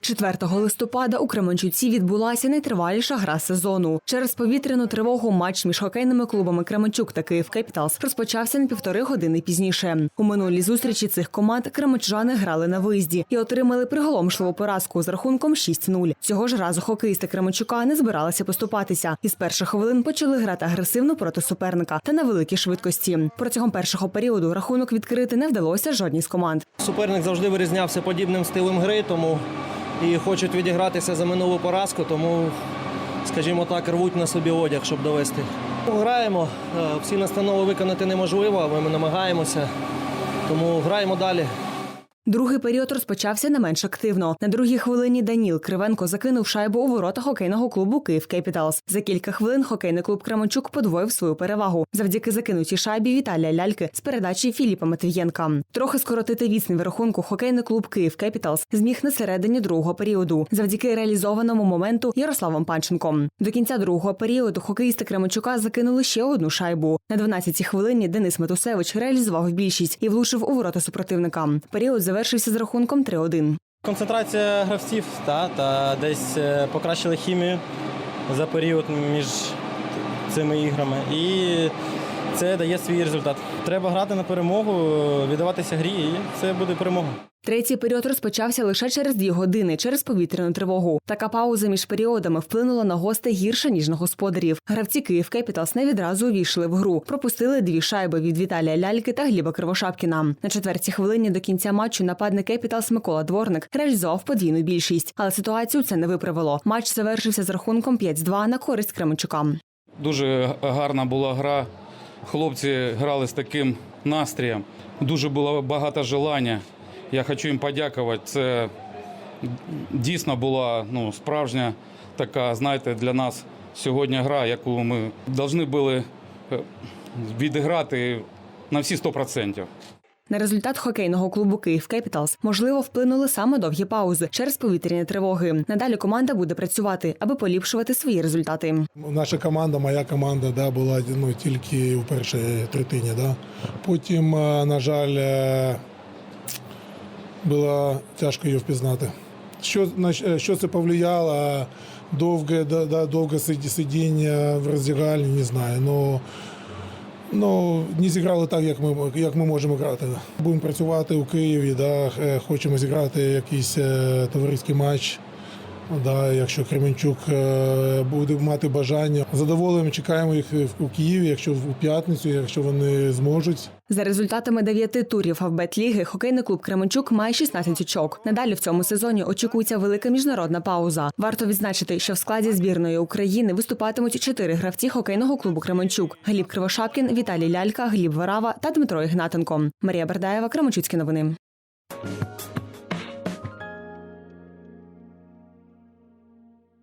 4 листопада у Кременчуці відбулася найтриваліша гра сезону. Через повітряну тривогу матч між хокейними клубами Кременчук та Київ Кепіталс розпочався на півтори години пізніше. У минулій зустрічі цих команд кременчужани грали на виїзді і отримали приголомшливу поразку з рахунком 6-0. Цього ж разу хокеїсти Кременчука не збиралися поступатися. І з перших хвилин почали грати агресивно проти суперника та на великій швидкості. Протягом першого періоду рахунок відкрити не вдалося жодній з команд. Суперник завжди вирізнявся подібним стилем гри, тому і хочуть відігратися за минулу поразку, тому, скажімо так, рвуть на собі одяг, щоб довести. Граємо, е, всі настанови виконати неможливо, але ми намагаємося, тому граємо далі. Другий період розпочався не менш активно. На другій хвилині Даніл Кривенко закинув шайбу у ворота хокейного клубу Київ Кепіталс. За кілька хвилин хокейний клуб Кременчук подвоїв свою перевагу завдяки закинутій шайбі Віталія Ляльки з передачі Філіпа Матвієнка. Трохи скоротити відстань в рахунку хокейний клуб Київ Кепіталс зміг на середині другого періоду завдяки реалізованому моменту Ярославом Панченком. До кінця другого періоду хокеїсти Кременчука закинули ще одну шайбу. На 12-й хвилині Денис Метусевич реалізував більшість і влучив у ворота супротивника. Період завершився з рахунком 3-1. Концентрація гравців та, та десь е, покращили хімію за період між цими іграми. І це дає свій результат. Треба грати на перемогу, віддаватися грі, і це буде перемога. Третій період розпочався лише через дві години через повітряну тривогу. Така пауза між періодами вплинула на гостей гірше ніж на господарів. Гравці Київ Кепіталс не відразу увійшли в гру. Пропустили дві шайби від Віталія Ляльки та Гліба Кривошапкіна. На четвертій хвилині до кінця матчу нападник Кепіталс Микола Дворник реалізував подвійну більшість, але ситуацію це не виправило. Матч завершився з рахунком 5-2 на користь Кременчука. Дуже гарна була гра. Хлопці грали з таким настроєм. Дуже було багато желання. Я хочу їм подякувати. Це дійсно була ну, справжня така, знаєте, для нас сьогодні гра, яку ми повинні були е, відіграти на всі 100%. На результат хокейного клубу Київ Кепіталс можливо вплинули саме довгі паузи через повітряні тривоги. Надалі команда буде працювати, аби поліпшувати свої результати. Наша команда, моя команда, да, була ну, тільки у першій третині. Да. Потім, е, на жаль, е, було тяжко її впізнати. Що, на що це повлияло? Довге, да, довге сиді- сидіння в роздягальні, не знаю. Но, ну, не зіграли так, як ми, як ми можемо грати. Будемо працювати у Києві, да, е, хочемо зіграти якийсь е, товариський матч. Да, якщо Кременчук е, буде мати бажання, задоволенням чекаємо їх у Києві, якщо в п'ятницю, якщо вони зможуть. За результатами дев'яти турів Авбет Ліги хокейний клуб Кременчук має 16 очок. Надалі в цьому сезоні очікується велика міжнародна пауза. Варто відзначити, що в складі збірної України виступатимуть чотири гравці хокейного клубу Кременчук: Гліб Кривошапкін, Віталій Лялька, Гліб Варава та Дмитро Ігнатенко. Марія Бердаєва, Кременчуцькі новини.